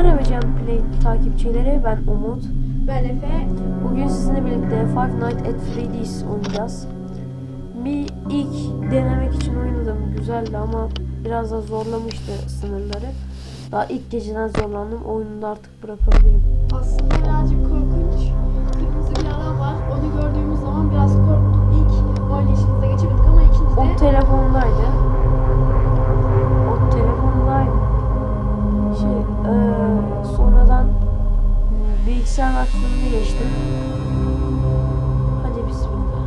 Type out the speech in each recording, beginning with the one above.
Merhaba Can Play takipçileri ben Umut. Ben Efe. Bugün sizinle birlikte Five Nights at Freddy's oynayacağız. Bir ilk denemek için oynadım güzeldi ama biraz da zorlamıştı sınırları. Daha ilk geceden zorlandım oyunu da artık bırakabilirim. Aslında birazcık korkunç. Kırmızı bir adam var. Onu gördüğümüz zaman biraz korktuk. İlk oynayışımıza geçemedik ama ikinci O de telefondaydı. O telefondaydı. Eee, sonradan bilgisayar versiyonuna geçtim. Hadi bismillah.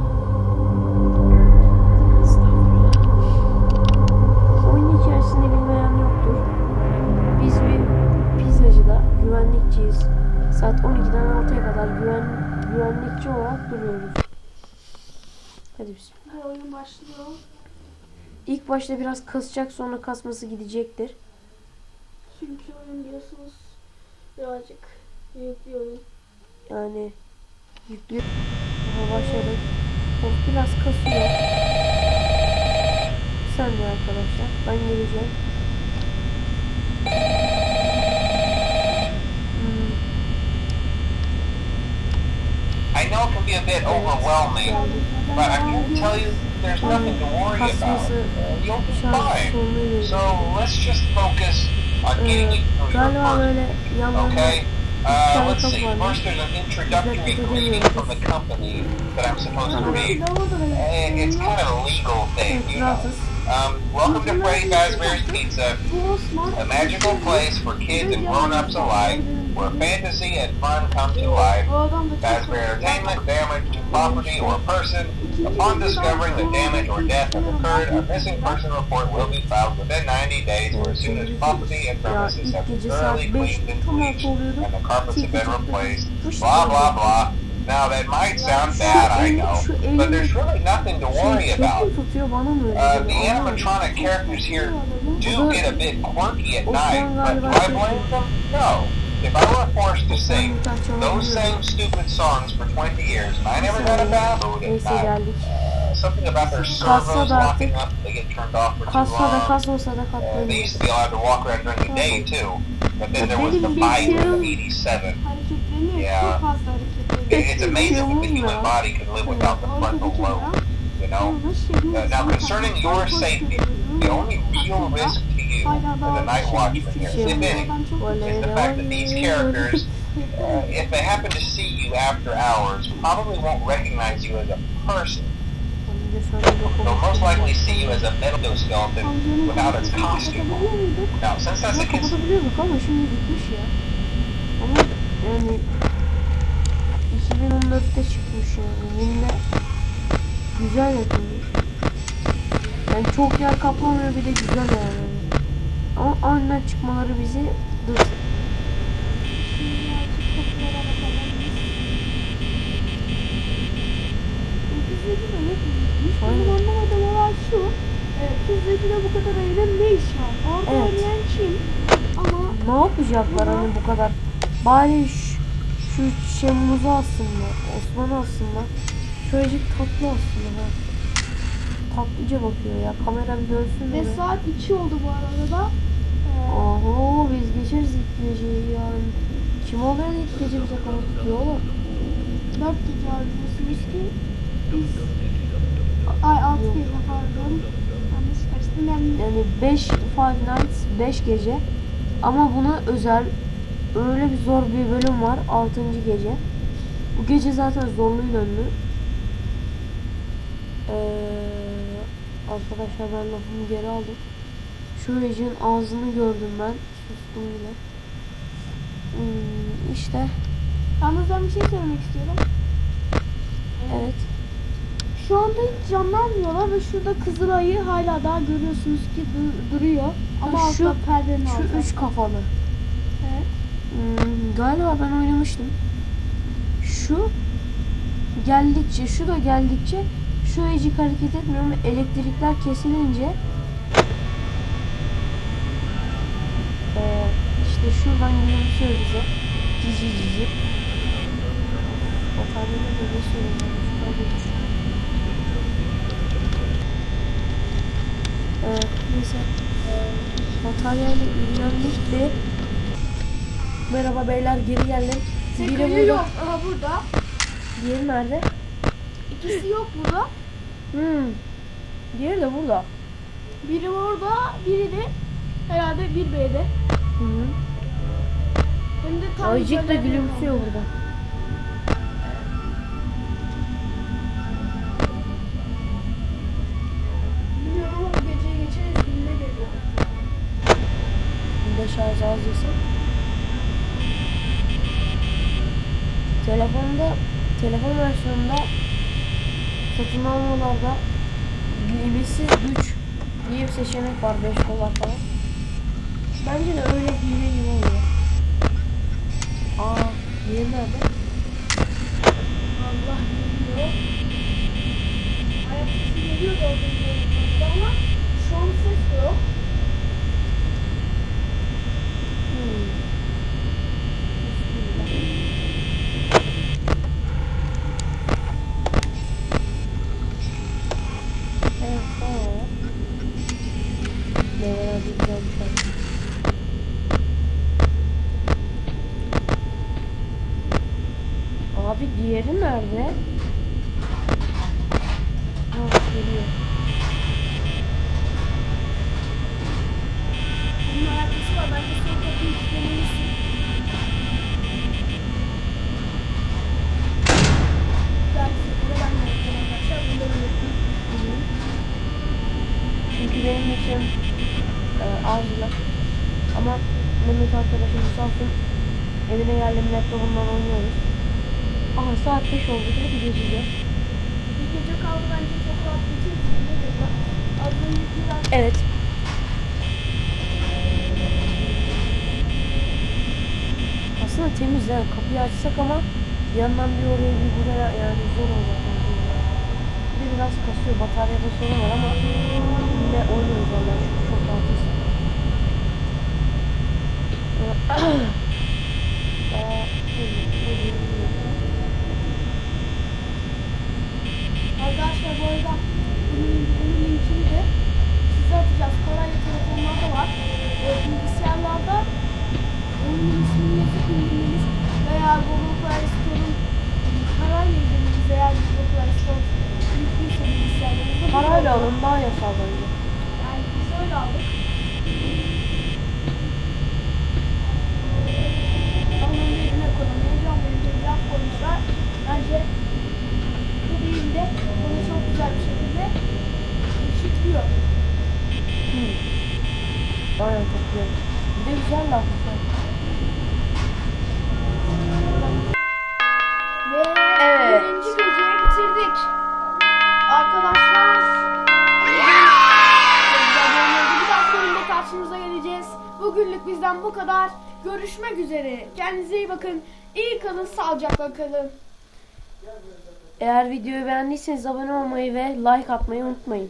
Oyun hikayesini bilmeyen yoktur. Biz bir pizzacıda güvenlikçiyiz. Saat 12'den 6'ya kadar güven, güvenlikçi olarak duruyoruz. Hadi bismillah. Ve oyun başlıyor. İlk başta biraz kasacak sonra kasması gidecektir. Çünkü oyun biliyorsunuz birazcık büyük bir oyun. Yani yüklü Aha, başladık. Of biraz kasıyor. Bir saniye arkadaşlar. Ben geleceğim. Hmm, I know it can be a bit overwhelming, but I can tell you there's nothing to worry about. You'll be fine. So let's just focus your galiba böyle yanlarında okay? Uh, let's see. First, there's an introductory greeting from the company that I'm supposed to read. And it's kind of a legal thing, Evet, you know. Um, welcome to Freddy Fazbear's Pizza, a magical place for kids and grown-ups alike, where fantasy and fun come to life. Fazbear Entertainment damage to property or person. Upon discovering the damage or death has occurred, a missing person report will be filed within 90 days or as soon as property and premises have been thoroughly cleaned and bleached and the carpets have been replaced. Blah, blah, blah. Now that might sound bad, I know, but there's really Şey, çekim tutuyor bana mı öyle Uh, the animatronic characters here do get a bit quirky at night, but do I blame them? No. If I were forced to sing those same stupid songs for 20 years and I never got a bad mood at night, uh, something about their servos locking up, they get turned off for too long. Uh, they used to be allowed to walk around during the day too, but then there was the bilgisayarım- 87. hareketleniyor. Yeah. Çok fazla It, it's amazing what the human body can live without the frontal lobe, you know? Uh, now, concerning your safety, the only real risk to you as a night watchman here, if any, is the fact that these characters, uh, if they happen to see you after hours, probably won't recognize you as a person. They'll most likely see you as a metal skeleton without its costume. Now, since that's the case, 2014'te çıkmış yani. Yine güzel yapılmış. Yani çok yer kaplamıyor bir de güzel yani. Ama aniden çıkmaları bizi dırt. Benim anlamadığım olay şu. E, pizzacıda bu kadar ayının ne işi var? Orada Evet. oynayan kim? Ama Ne yapacaklar hani bu kadar? Bari şu, şu Şemmuz'u alsınlar. Osman'ı alsınlar. Şöyle tatlı aslında. Tatlıca bakıyor ya. Kamera bir görsün ve saat 2 oldu bu arada da. E, Oho biz geçeriz ilk geceyi yani. Kim oluyor ilk gece bize kanı tutuyor oğlum? 4 gece alıyorsunuz ki biz ay 6 Yok. gece pardon. Yanlış karıştım ben. Yani 5 Five Nights 5 gece. Ama buna özel öyle bir zor bir bölüm var 6. gece. Bu gece zaten zorluyla ünlü. Ee, arkadaşlar ben lafımı geri aldım. Şu Ece'nin ağzını gördüm ben. Sustum bile. Hmm, işte Yalnız ben bir şey söylemek istiyorum. evet. Şu anda hiç canlanmıyorlar ve şurada Kızılay'ı hala daha görüyorsunuz ki du- duruyor. Ama Ha, altta şu- perdenin Şu altında. üç kafalı. Hmm, galiba ben oynamıştım. Şu geldikçe, şu da geldikçe şu ecik hareket etmiyor ama elektrikler kesilince eee işte şuradan gülümsüyor bize. Cici cici. Bataryada da ne söylüyorum? Eee neyse. Bataryayla ilgilendik de Merhaba beyler geri geldim. Biri Sekayı burada. yok. Aha burada. Diğeri nerede? İkisi yok burada. Hmm. Diğeri de burada. Biri orada, biri de herhalde 1B'de. Hı -hı. Hem de tam Ayıcık da üzerlerinde gülümsüyor kaldı. burada. Telefonda, telefon versiyonunda satın almalarda limitsiz güç diye bir seçenek var 5 dolar falan. Bence de öyle hile gibi oluyor. Aa, diğeri nerede? Allah biliyor. Ayak sesi geliyor da bir ama şu an ses yok. Hmm. Bismillah. Evet, tamam. Meyveler bir güzel bir şey. Abi diğeri nerede? Ha, geliyor. Bunun alakası var. Bence son kapıyı kilitlemelisin. Çünkü benim için e, acil. Ama Mehmet arkadaşım sağ olsun evine geldim laptopumdan oynuyoruz. Aha saat 5 oldu. Hadi geçeceğiz. Bir gece kaldı bence çok rahat geçeriz. Az önce biraz Evet. Aslında temiz yani kapıyı açsak ama yandan bir oraya bir buraya yani zor olacak. Bir de biraz kasıyor. Bataryada sorun var ama yine oynuyoruz. Çok, çok rahatız. Ee, Arkadaşlar bu arada bunun, bunun linkini de size atacağız. Parayla telefonlarda var. E, bilgisayarlarda onun ismini yazıp indirmeniz veya Google Play Store'un parayla indirmeniz veya Google Play Store yüklüyse bilgisayarlarınızda. Parayla alın daha yasal bence. Yani biz öyle aldık. Onun yerine ekonomiye can verici bir laf koymuşlar. Bence bu değil de bunu çok güzel bir şekilde eşitliyor. Aynen çok güzel. Bir de güzel laf. Ve Evet. birinci geceyi bitirdik. Arkadaşlar bir dahaki bölümde karşınıza geleceğiz. Bugünlük bizden bu kadar. Görüşmek üzere. Kendinize iyi bakın. İyi kalın, sağlıcakla kalın. Eğer videoyu beğendiyseniz abone olmayı ve like atmayı unutmayın.